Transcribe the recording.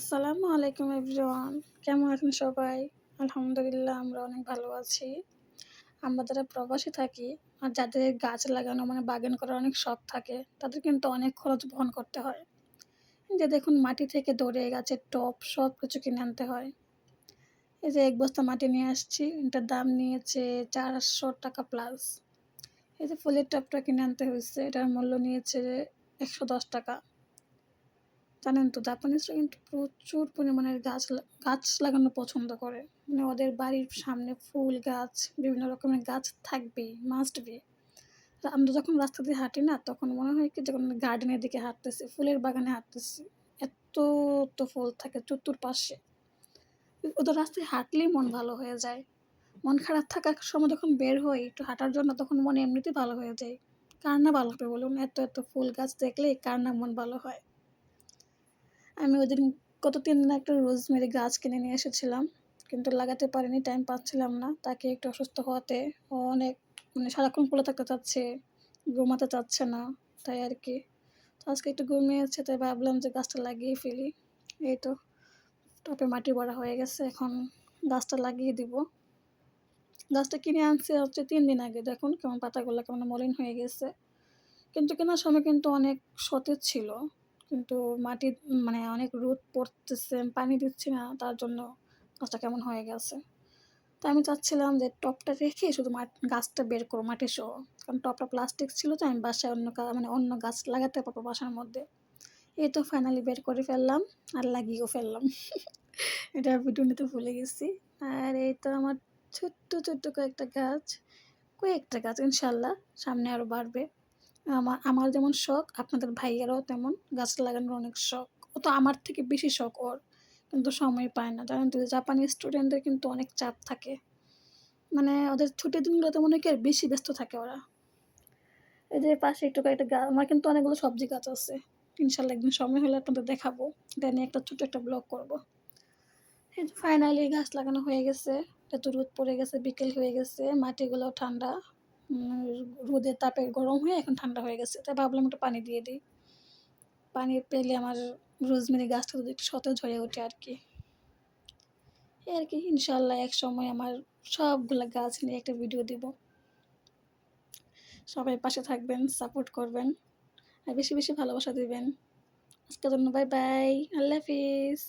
আসসালামু আলাইকুম এভরিওয়ান। কেমন আছেন সবাই? আলহামদুলিল্লাহ, আমরা অনেক ভালো আছি। আমরা যারা প্রবাসী থাকি আর যাদের গাছ লাগানো মানে বাগান করার অনেক শখ থাকে, তাদের কিন্তু অনেক খরচ বহন করতে হয়। যে দেখুন, মাটি থেকে ধরে গাছের টপ সব কিছু কিনে আনতে হয়। এই যে এক বস্তা মাটি নিয়ে আসছি, এটার দাম নিয়েছে চারশো টাকা প্লাস এই যে ফুলের টপটা কিনে আনতে হয়েছে, এটার মূল্য নিয়েছে একশো দশ টাকা। জানেন তো জাপানিজরা কিন্তু প্রচুর পরিমাণের গাছ গাছ লাগানো পছন্দ করে। মানে ওদের বাড়ির সামনে ফুল গাছ, বিভিন্ন রকমের গাছ থাকবেই মাস্ট বি আমরা যখন রাস্তা দিয়ে হাঁটি না, তখন মনে হয় কি যখন গার্ডেনের দিকে হাঁটতেছি, ফুলের বাগানে হাঁটতেছি, এত তো ফুল থাকে চতুর্পাশে। ওদের রাস্তায় হাঁটলেই মন ভালো হয়ে যায়। মন খারাপ থাকার সময় যখন বের হই, একটু হাঁটার জন্য তখন মন এমনিতেই ভালো হয়ে যায়। কার না ভালো হবে বলুন? এত এত ফুল গাছ দেখলে কার না মন ভালো হয়? আমি ওই দিন গত তিন দিন একটা রোজমেরি গাছ কিনে নিয়ে এসেছিলাম, কিন্তু লাগাতে পারিনি টাইম পাচ্ছিলাম না। তাকে একটু অসুস্থ হওয়াতে ও অনেক মানে সারাক্ষণ পড়ে থাকতে চাচ্ছে, ঘুমাতে চাচ্ছে না, তাই আর কি। তো আজকে একটু ঘুমিয়েছে, তাই ভাবলাম যে গাছটা লাগিয়ে ফেলি। এই তো, টপে মাটি বড়া হয়ে গেছে, এখন গাছটা লাগিয়ে দিব। গাছটা কিনে আনছে হচ্ছে তিন দিন আগে, দেখুন কেমন পাতাগুলো কেমন মলিন হয়ে গেছে। কিন্তু কেনার সময় কিন্তু অনেক সতেজ ছিল। কিন্তু মাটি মানে অনেক রোদ পড়তেছে, পানি দিচ্ছি না, তার জন্য গাছটা কেমন হয়ে গেছে। তো আমি চাচ্ছিলাম যে টপটা রেখে শুধু গাছটা বের করো মাটি সহ। কারণ টপটা প্লাস্টিক ছিল তো, আমি বাসায় অন্য মানে অন্য গাছ লাগাতে পারব বাসার মধ্যে। এই তো ফাইনালি বের করে ফেললাম, আর লাগিয়েও ফেললাম। এটা ভিডিও নিতে ভুলে গেছি। আর এই তো আমার ছোট্ট ছোট্ট কয়েকটা গাছ কয়েকটা গাছ ইনশাল্লাহ সামনে আরও বাড়বে। আমার আমার যেমন শখ, আপনাদের ভাইয়েরাও তেমন। গাছ লাগানোর অনেক শখ। ও তো আমার থেকে বেশি শখ ওর। কিন্তু সময় পায় না। জানেন তো জাপানি স্টুডেন্টদের কিন্তু অনেক চাপ থাকে। মানে ওদের ছুটির দিনগুলোতে মনে হয় কি আর বেশি ব্যস্ত থাকে ওরা। এই যে পাশে একটু কয়েকটা গাছ আমার কিন্তু অনেকগুলো সবজি গাছ আছে। ইনশাল্লাহ একদিন সময় হলে আপনাদের দেখাবো। এটা নিয়ে একটা ছোটো একটা ব্লগ করব। এই যে ফাইনালি গাছ লাগানো হয়ে গেছে। এত রোদ পড়ে গেছে, বিকেল হয়ে গেছে, মাটিগুলো ঠান্ডা। রোদের তাপে গরম হয়ে এখন ঠান্ডা হয়ে গেছে। তাই ভাবলাম একটু পানি দিয়ে দিই। পানি পেলে আমার রোজমেরি গাছটা একটু সতেজ হয়ে ওঠে আর কি। এই আর কি ইনশাল্লাহ এক সময় আমার সবগুলা গাছ নিয়ে একটা ভিডিও দিব। সবাই পাশে থাকবেন সাপোর্ট করবেন, আর বেশি বেশি ভালোবাসা দিবেন। আজকের জন্য বাই বাই আল্লাহ হাফিজ।